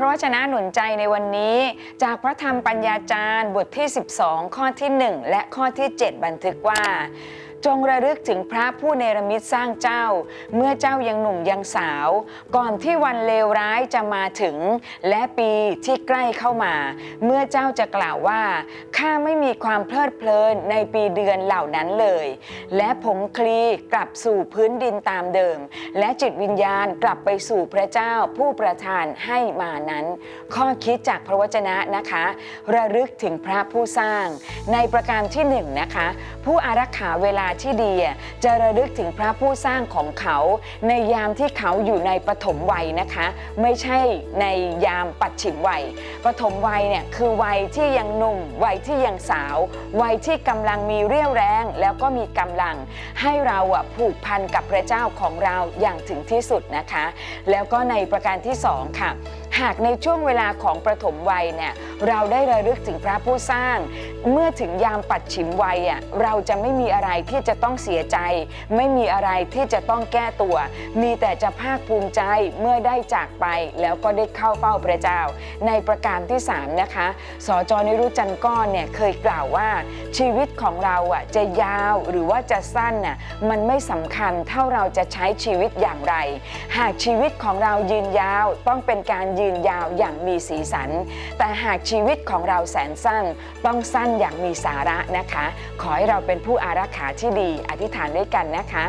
ระวจนะหนุนใจในวันนี้ จากพระธรรมปัญญาจารย์บทที่ 12 ข้อที่ 1 และข้อที่ 7 บันทึกว่า จงระลึกถึงพระผู้เนรมิตสร้างเจ้า เมื่อเจ้ายังหนุ่มยังสาว ก่อนที่วันเลวร้ายจะมาถึง และปีที่ใกล้เข้ามา เมื่อเจ้าจะกล่าวว่าข้าไม่มีความเพลิดเพลินในปีเดือนเหล่านั้นเลย และผงคลีกลับสู่พื้นดินตามเดิม และจิตวิญญาณกลับไปสู่พระเจ้าผู้ประทานให้มานั้น ข้อคิดจากพระวจนะนะคะ ระลึกถึงพระผู้สร้าง ในประการที่หนึ่งนะคะ ผู้อารักขาเวลาที่ดีจะระลึกถึงพระผู้สร้างของเขา ในยามที่เขาอยู่ในปฐมวัยนะคะ ไม่ใช่ในยามปัจฉิมวัยปฐมวัยเนี่ยคือวัยที่ยังหนุ่ม วัยที่ยังสาว วัยที่กำลังมีเรี่ยวแรง แล้วก็มีกำลัง ให้เราอะผูกพันกับพระเจ้าของเราอย่างถึงที่สุดนะคะ แล้วก็ในประการที่สองค่ะ หากในช่วงเวลาของประถมวัยเนี่ยเราได้ระลึกถึงพระผู้สร้าง เมื่อถึงยามปัดฉิมวัยอะเราจะไม่มีอะไรที่จะต้องเสียใจ ไม่มีอะไรที่จะต้องแก้ตัว มีแต่จะภาคภูมิใจเมื่อได้จากไปแล้วก็ได้เข้าเฝ้าพระเจ้า ในประการที่สามนะคะสจนิรุจันก้อนเนี่ยเคยกล่าวว่าชีวิตของเราอะจะยาวหรือว่าจะสั้นน่ะมันไม่สำคัญเท่าเราจะใช้ชีวิตอย่างไร หากชีวิตของเรายืนยาวต้องเป็นการยืนยาวอย่างมีสีสัน แต่หากชีวิตของเราแสนสั้น ต้องสั้นอย่างมีสาระนะคะ ขอให้เราเป็นผู้อารักขาที่ดีอธิษฐานด้วยกันนะคะ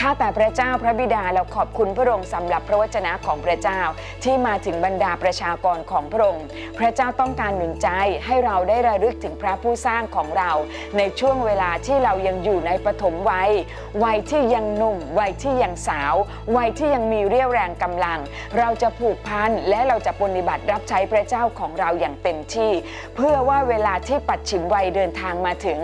ข้าแต่พระเจ้าพระบิดาเราขอบคุณพระองค์สำหรับพระวจนะของพระเจ้าที่มาถึงบรรดาประชากรของพระองค์พระเจ้าต้องการหนุนใจให้เราได้ระลึกถึงพระผู้สร้างของเรา ในช่วงเวลาที่เรายังอยู่ในปฐมวัย วัยที่ยังหนุ่ม วัยที่ยังสาว วัยที่ยังมีเรี่ยวแรงกำลัง เราจะผูกพันและเราเราจะปฏิบัติรับใช้พระเจ้าของเราอย่างเต็มที่ เพื่อว่าเวลาที่ปัดฉิมวัยเดินทางมาถึง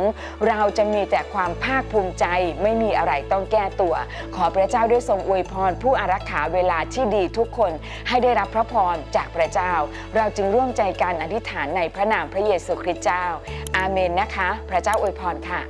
เราจะมีแต่ความภาคภูมิใจไม่มีอะไรต้องแก้ตัว ขอพระเจ้าได้ทรงอวยพร ผู้อารักขาเวลาที่ดีทุกคนให้ได้รับพระพรจากพระเจ้า เราจึงร่วมใจกันอธิษฐานในพระนามพระเยซูคริสต์เจ้า อาเมนนะคะ พระเจ้าอวยพรค่ะ